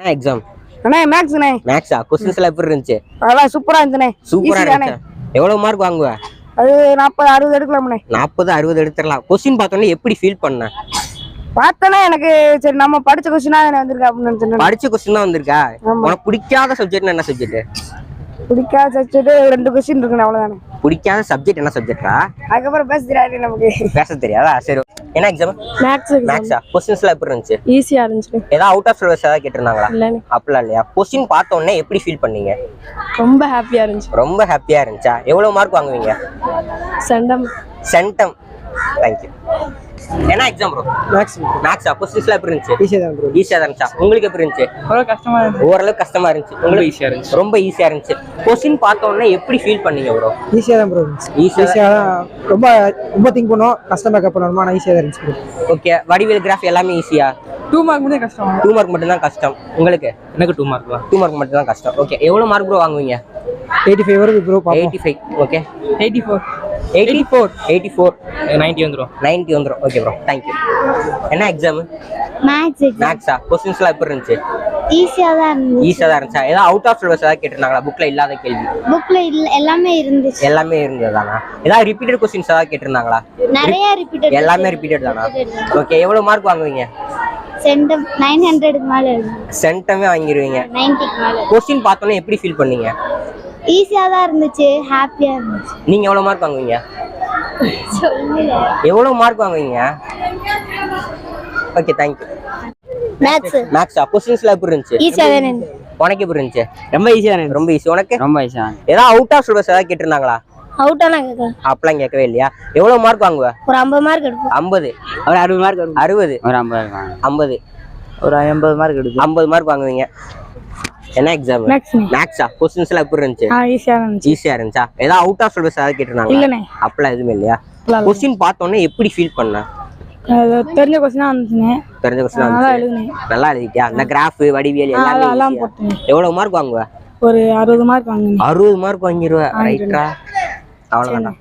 என்ன எக்ஸாம் அண்ணே மேக்ஸ்ண்ணே மேக்ஸா கொஸ்டின்ஸ் எல்லாம் எப்படி இருந்துச்சு? அதெல்லாம் சூப்பரா இருந்துண்ணே சூப்பரா? இருந்துச்சு? எவ்வளவு மார்க் வாங்குவ? அது நாற்பது அறுபது எடுக்கலாம்ண்ணே. நாற்பது அறுபது எடுத்துடலாம். கொஸ்டின் பார்த்தோன்னே எப்படி ஃபீல் பண்ண? பார்த்தோன்னே எனக்கு சரி நம்ம படிச்ச கொஸ்டினா வந்திருக்கா அப்படின்னு நினைச்சேன் படிச்ச கொஸ்டின் தான் வந்திருக்கா. உனக்கு பிடிக்காத சப்ஜெக்ட் என்ன சப்ஜெக்ட் பிடிக்காத சப்ஜெக்ட் ரெண்டு கொஸ்டின் இருக்குண்ணே அவ்வளவுதானே? பிடிக்காத சப்ஜெக்ட் என்ன சப்ஜெக்டா அதுக்கப்புறம் பேச தெரியாது நமக்கு. பேச தெரியாதா? சரி என்ன எக்ஸாம் மேக்ஸ் மேக்ஸா கொஸ்டின்ஸ் எல்லாம் எப்படி இருந்துச்சு? ஈஸியா இருந்துச்சு. ஏதாவது அவுட் ஆஃப் சிலபஸ் ஏதாவது கேட்டிருந்தாங்களா? அப்படிலாம் இல்லையா? கொஸ்டின் பார்த்த உடனே எப்படி ஃபீல் பண்ணீங்க? ரொம்ப ஹாப்பியா இருந்துச்சு. ரொம்ப ஹாப்பியா இருந்துச்சா? எவ்வளவு மார்க் வாங்குவீங்க? சண்டம் சென்டம் தேங்க்யூ என்ன எக்ஸாம் ப்ரோ மேக்ஸ் மேக்ஸா எல்லாம் எப்படி இருந்துச்சு? ஈஸியா தான் ப்ரோ ஈஸியா தான் இருந்துச்சா? உங்களுக்கு எப்படி இருந்துச்சு? அவ்வளோ கஷ்டமா இருந்துச்சு. ஓரளவுக்கு கஷ்டமா இருந்துச்சு. உங்களுக்கு ஈஸியா இருந்துச்சு. ரொம்ப ஈஸியா இருந்துச்சு. கொஸ்டின் பார்த்த உடனே எப்படி ஃபீல் பண்ணீங்க ப்ரோ ஈஸியாக தான் ப்ரோ ஈஸியா தான்? ரொம்ப ரொம்ப திங்க் பண்ணோம். கஷ்டம் மேக்கப் பண்ணணுமா ஆனால் ஈஸியாக தான் இருந்துச்சு. ஓகே வடிவேல் கிராஃப் எல்லாமே ஈஸியா டூ மார்க் மட்டும் கஷ்டம் டூ மார்க் மட்டும் தான் கஷ்டம். உங்களுக்கு? எனக்கு டூ மார்க் தான். டூ மார்க் மட்டும் தான் கஷ்டம். ஓகே எவ்வளவு மார்க் ப்ரோ வாங்குவீங்க? 85 வருது ப்ரோ பார்ப்போம். Eighty five okay eighty four eighty four eighty four ninety வந்துடும் நைன்ட்டி வந்துடும் ஓகே ப்ரோ தேங்க்யூ என்ன எக்ஸாம் மேக்ஸ் மேக்ஸா கொஸ்டின்ஸ்லாம் எப்படி இருந்துச்சு? ஈஸியாக தான் இருந்துச்சு. ஈஸியாக தான் இருந்துச்சா? ஏதாவது அவுட் ஆஃப் சிலபஸ் ஏதாவது கேட்டிருந்தாங்களா? புக்கில் இல்லாத கேள்வி. புக்கில் இல்ல எல்லாமே இருந்துச்சு. எல்லாமே இருந்ததானா ஏதாவது ரிப்பீட்டட் கொஸ்டின்ஸ் ஏதாவது கேட்டிருந்தாங்களா? நிறைய ரிப்பீட்டட் எல்லாமே ரிப்பீட்டட் தானா? ஓகே எவ்வளோ மார்க் வாங்குவீங்க? சென்டம் நைன் ஹண்ட்ரடுக்கு மேலே சென்டமே வாங்கிடுவீங்க நைன்ட்டிக்கு மேலே. கொஸ்டின் பார்த்தோன்னே எப்படி ஃபீல் பண்ணீங்க? ஈஸியாக தான் இருந்துச்சு ஹாப்பியாக இருந்துச்சு. நீங்கள் எவ்வளோ மார்க் வாங்குவீங்க? எவ்வளோ மார்க் வாங்குவீங்க? ஓகே தேங்க்யூ மேக்ஸ் மேக்ஸா கொஸ்டின்ஸ்லாம் எப்படி இருந்துச்சு? ஈஸியாக தான் இருந்துச்சு. உனக்கு எப்படி இருந்துச்சு? ரொம்ப ஈஸியாக ரொம்ப ஈஸி உனக்கு? ரொம்ப ஈஸியாக ஏதாவது அவுட் ஆஃப் சிலபஸ் ஏதாவது கேட்டிருந்தாங்களா? அவுட்டானா கேட்கலாம் அப்பெல்லாம் கேட்கவே இல்லையா? எவ்வளோ மார்க் வாங்குவ? ஒரு ஐம்பது மார்க் எடுப்போம். ஐம்பது. ஒரு அறுபது மார்க் அறுபது. ஒரு ஐம்பது வாங்க ஐம்பது. ஒரு எண்பது மார்க் எடுக்கும் ஐம்பது மார்க் வாங்குவீங்க. என்ன எக்ஸாம் மேக்ஸ் கொஸ்டின்ஸ் எல்லாம் எப்படி இருந்துச்சு? ஆ ஈஸியா இருந்துச்சு. ஈஸியா இருந்துச்சா? ஏதாவது அவுட் ஆஃப் சிலபஸ் ஏதாவது கேட்டிருந்தாங்க இல்லண்ணே. அப்பெல்லாம் எதுவுமே இல்லையா? இல்ல. கொஸ்டின் பார்த்தோன்னே எப்படி ஃபீல் பண்ண? தெரிஞ்ச கொஸ்டினா இருந்துச்சுங்க தெரிஞ்ச கொஸ்டின் நல்லா எழுதுனேன் நல்லா எழுதிட்டியா? இந்த கிராஃப் வடிவியல் எல்லாமே easy-ஆ? போட்டேன். எவ்வளவு மார்க் வாங்குவ? ஒரு அறுபது மார்க் வாங்கினேன் அறுபது மார்க் வாங்கிடுவ ரைட்டா அவ்வளவுதான்?